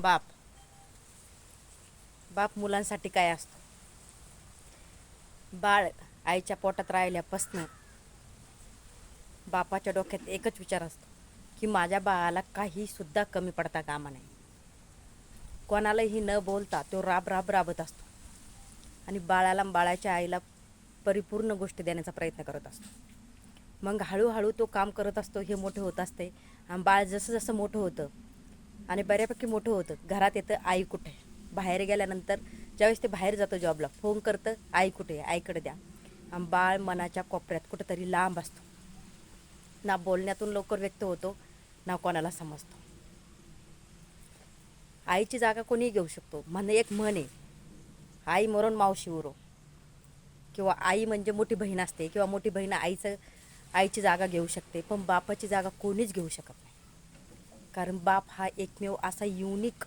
बाप. बाप मुलांसाठी काय असतो? बाळ आईच्या पोटात राहिल्यापासनं बापाच्या डोक्यात एकच विचार असतो की माझ्या बाळाला काहीसुद्धा कमी पडता कामा नाही कोणालाही न बोलता तो राब राब राबत असतो आणि बाळाला बाळाच्या आईला परिपूर्ण गोष्टी देण्याचा प्रयत्न करत असतो. मग हळूहळू तो काम करत असतो हे मोठं होत असते आणि बाळ जसं जसं मोठं होतं आणि बऱ्यापैकी मोठं होतं. घरात येतं आई कुठे? बाहेर गेल्यानंतर ज्यावेळेस ते बाहेर जातं जॉबला फोन करतं आई कुठे? आहे? आईकडे द्या. आणि बाळ मनाच्या कोपऱ्यात कुठंतरी लांब असतो. ना बोलण्यातून लवकर व्यक्त होतो ना कोणाला समजतो. आईची जागा कोणीही घेऊ शकतो. म्हणे एक म्हण आहे आई मरून मावशी उरो. किंवा आई म्हणजे मोठी बहीण असते किंवा मोठी बहीण आईचं आईची जागा घेऊ शकते पण बापाची जागा कोणीच घेऊ शकत नाही. कारण बाप हा एकमेव असा युनिक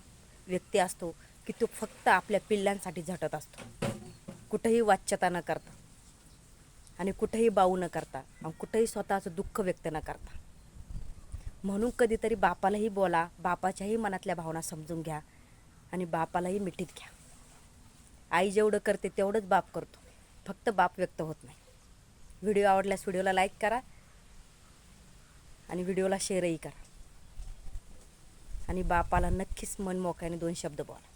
व्यक्ती असतो की तो फक्त आपल्या पिल्लांसाठी झटत असतो. कुठंही वाच्यता न करता आणि कुठंही बाऊ न करता आणि कुठंही स्वतःचं दुःख व्यक्त न करता. म्हणून कधीतरी बापालाही बोला बापाच्याही मनातल्या भावना समजून घ्या आणि बापालाही मिठीत घ्या. आई जेवढं करते तेवढंच बाप करतो. फक्त बाप व्यक्त होत नाही. व्हिडिओ आवडल्यास व्हिडिओला लाईक करा आणि व्हिडिओला शेअरही करा. आणि बापाला नक्कीच मन दोन शब्द बोला.